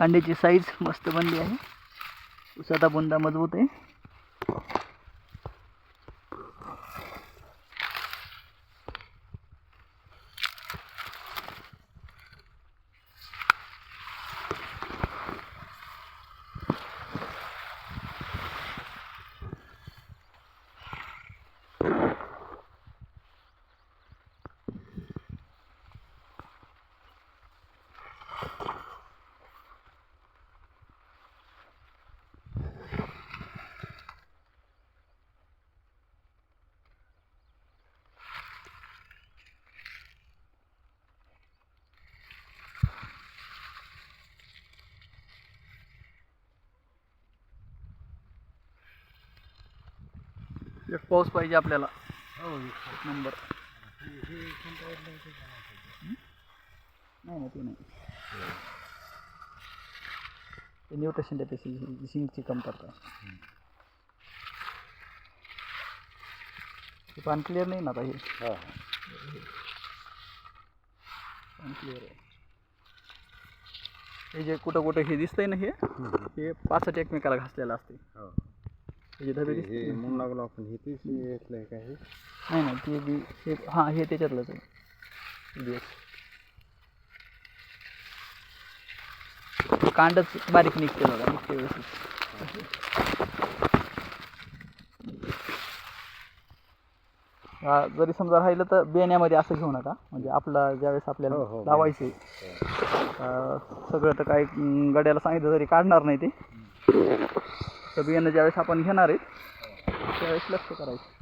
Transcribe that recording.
कांड्याची size मस्त बनली आहे. उसाचा बुंदा मजबूत आहे. एक पाऊस पाहिजे आपल्याला. एक नंबर. नाही ना ते नाही. ते न्यूट्रिशन त्याची झिंकची कमतरता. ते पान क्लिअर नाही ना आता हे? पान क्लिअर आहे. हे जे कुठं कुठं हे दिसतंय ना हे हे पाचट एकमेकाला घासलेलं असते हे हे म्हणून लागलो आपण. हे तीच येतलंय का हे नाही नाही ते बी हे हां हे त्याच्यातलंच आहे. कांडच बारीक निघते बघा निघते व्यवस्थित. हा, जरी समजा राहिलं तर बेण्यामध्ये असं घेऊ नका. म्हणजे आपला ज्यावेळेस आपल्याला हो, हो, लावायचे सगळं तर काही अं, गड्याला सांगितलं तरी काढणार नाही ते. बियाणं ज्यावेळेस आपण घेणार आहे त्यावेळेस लक्ष करायचं.